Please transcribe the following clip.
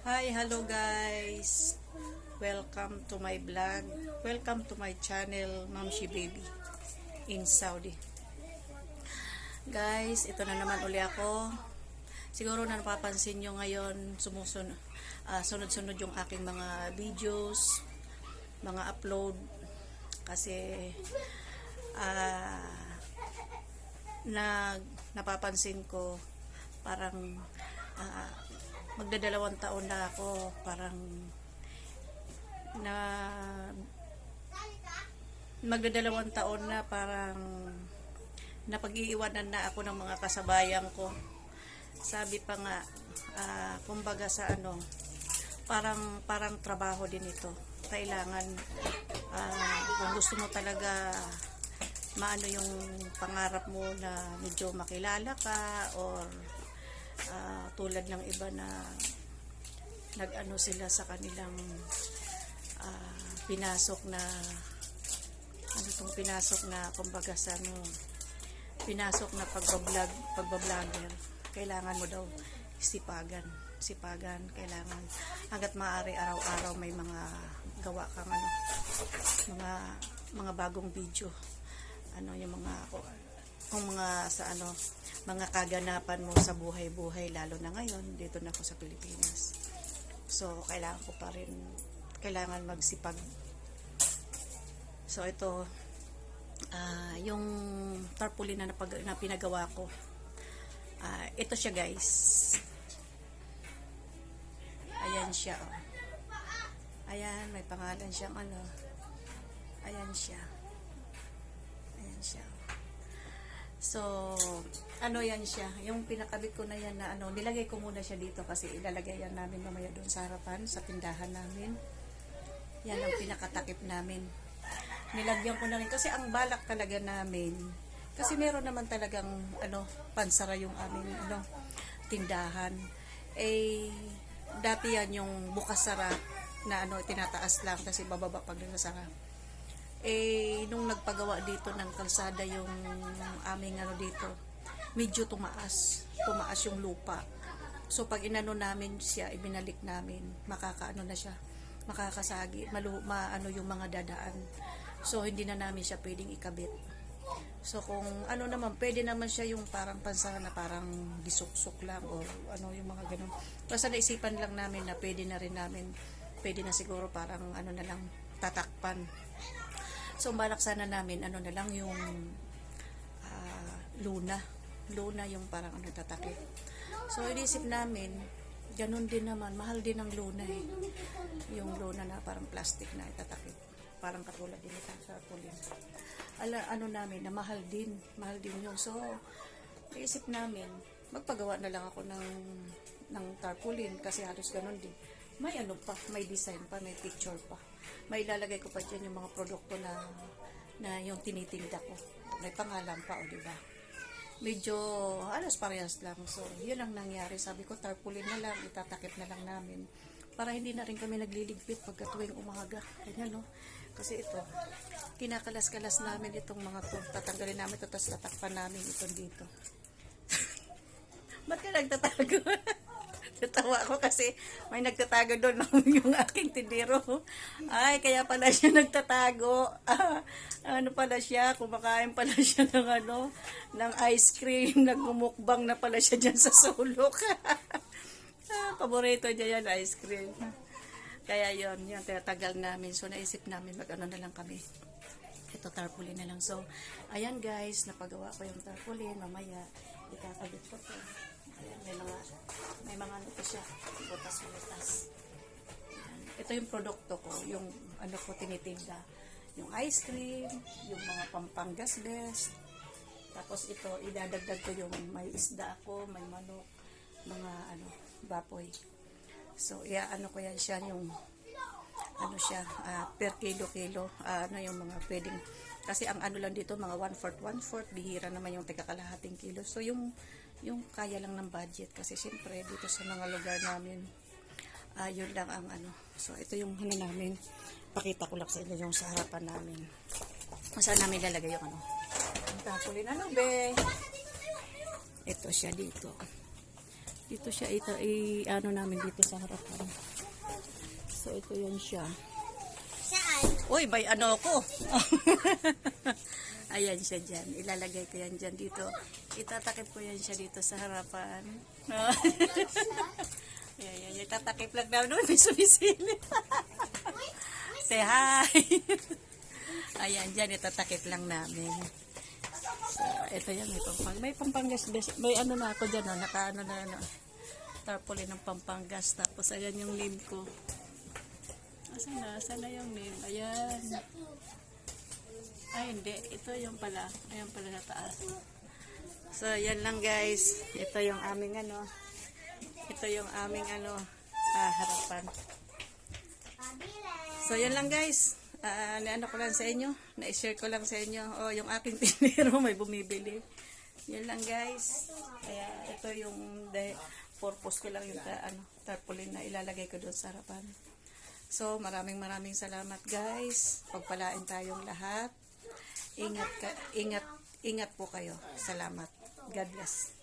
Hi, hello guys. Welcome to my vlog. Welcome to my channel, Mamshi Baby in Saudi. Guys, ito na naman uli ako. Siguro na napapansin nyo ngayon, sumusunod, ah, sunod-sunod yung aking mga videos, mga upload. Kasi, ah, nag napapansin ko parang ah, magdadalawang taon na ako parang na magdadalawang taon na parang napag-iiwanan na ako ng mga kasabayan ko. Sabi pa nga ah, kumbaga sa ano parang parang trabaho din ito. Kailangan ah, kung gusto mo talaga maano yung pangarap mo na medyo makilala ka or ah, tulad ng iba na nag-ano sila sa kanilang ah, pinasok na ano tong pinasok na kumbaga sa ano pinasok na pagbablog pagbablogger. Kailangan mo daw sipagan sipagan kailangan hanggat maaari araw-araw may mga gawa kang ano mga mga bagong video. Ano yung mga kung mga sa ano mga kaganapan mo sa buhay-buhay lalo na ngayon dito na ako sa Pilipinas. So kailangan ko pa rin kailangan magsipag. So ito ah yung tarpaulin na, napag, na pinagawa ko. Ah ito siya guys. Ayan siya oh. ayan may pangalan siyang ano. Ayan siya. Ayan siya So, ano yan siya? Yung pinakabit ko na yan na ano, nilagay ko muna siya dito kasi ilalagay yan namin mamaya doon sa harapan, sa tindahan namin. Yan ang pinakatakip namin. Nilagyan ko na rin kasi ang balak talaga namin. Kasi meron naman talagang ano, pansara yung aming ano, tindahan. Eh, dati yan yung bukas sara na ano, tinataas lang kasi bababa pag nasara eh nung nagpagawa dito ng kalsada yung aming ano dito medyo tumaas. Tumaas yung lupa. So pag inano namin siya ibinalik namin. Makakaano na siya. Makakasagi. Malu, maano yung mga dadaan. So hindi na namin siya pwedeng ikabit. So kung ano naman pwede naman siya yung parang pansara na parang disuksok lang o ano yung mga ganun. Basta naisipan lang namin na pwede na rin namin. Pwede na siguro parang ano na lang tatakpan So, balak sana namin, ano na lang yung ah, luna. Luna yung parang ano tatakip. So, inisip namin, ganun din naman, mahal din ang luna eh. Yung luna na parang plastic na itatakip. Parang katulad din ito sa pulin. Ala, ano namin, na mahal din. Mahal din yun. So, iisip namin, magpagawa na lang ako ng, ng tarpaulin kasi halos ganun din. May ano pa, may design pa, may picture pa. May ilalagay ko pa dyan yung mga produkto na na yung tinitinda ko. May pangalan pa, o ba? Medyo alas parehas lang. So, yun ang nangyari. Sabi ko, tarpaulin na lang, itatakip na lang namin. Para hindi na rin kami nagliligpit pagka tuwing umaga. Ganyan, no? Kasi ito, kinakalas-kalas namin itong mga to. Tatanggalin namin ito, tapos tatakpan namin ito dito. Ba't ka nagtatago? Natawa ako kasi may nagtatago doon yung aking tindero. Ay, kaya pala siya nagtatago. Ah, ano pala siya, kumakain pala siya ng ano, ng ice cream, nagmumukbang na pala siya dyan sa sulok. ah, paborito niya yan, ice cream. Kaya yon yun, tinatagal namin. So, naisip namin, mag-ano na lang kami. Ito, tarpaulin na lang. So, ayan guys, napagawa ko yung tarpaulin. Mamaya, ikakabit ko to. Ayan, may mga, may mga ano po siya, butas-butas. Ito yung produkto ko, yung ano ko tinitinda. Yung ice cream, yung mga pampanggas best. Tapos ito, idadagdag ko yung may isda ako, may manok, mga ano, baboy. So, iya ano ko yan siya, yung ano siya, ah, per kilo-kilo, ah, ano yung mga pwedeng, kasi ang ano lang dito, mga one-fourth, one-fourth, bihira naman yung tigakalahating kilo. So, yung, yung kaya lang ng budget, kasi siyempre, dito sa mga lugar namin, ah, yun lang ang ano. So, ito yung ano namin, pakita ko lang sa inyo yung sa harapan namin. Saan namin lalagay yung ano. Ang tapulin, ano be? Ito siya dito. Dito siya, ito, i, ano namin dito sa harapan. So, ito yan siya. Uy, may ano ko. Ayan siya dyan. Ilalagay ko yan dyan dito. Itatakip ko yan siya dito sa harapan. Ayan, yan, yan. Itatakip lang namin. Uy, may sumisilip. Say hi. Ayan, dyan. Itatakip lang namin. So, ito yan. May pampang, may pampanggas. May ano na ako dyan. Oh, naka ano na ano. Tarpaulin ng pampanggas. Tapos, ayan yung lim ko. Asan na? Asan na yung name? Ayan. Ay, hindi. Ito yung pala. Ayan pala sa taas. So, yan lang guys. Ito yung aming ano. Ito yung aming ano. Ah, harapan. So, yan lang guys. Ah, naano ko lang sa inyo. Na-share ko lang sa inyo. Oh, yung aking tinero may bumibili. Yan lang guys. Kaya ito yung purpose ko lang yung ta, ano, tarpaulin na ilalagay ko doon sa harapan. So, maraming maraming salamat guys. Pagpalain tayong lahat. Ingat ka, ingat ingat po kayo. Salamat. God bless.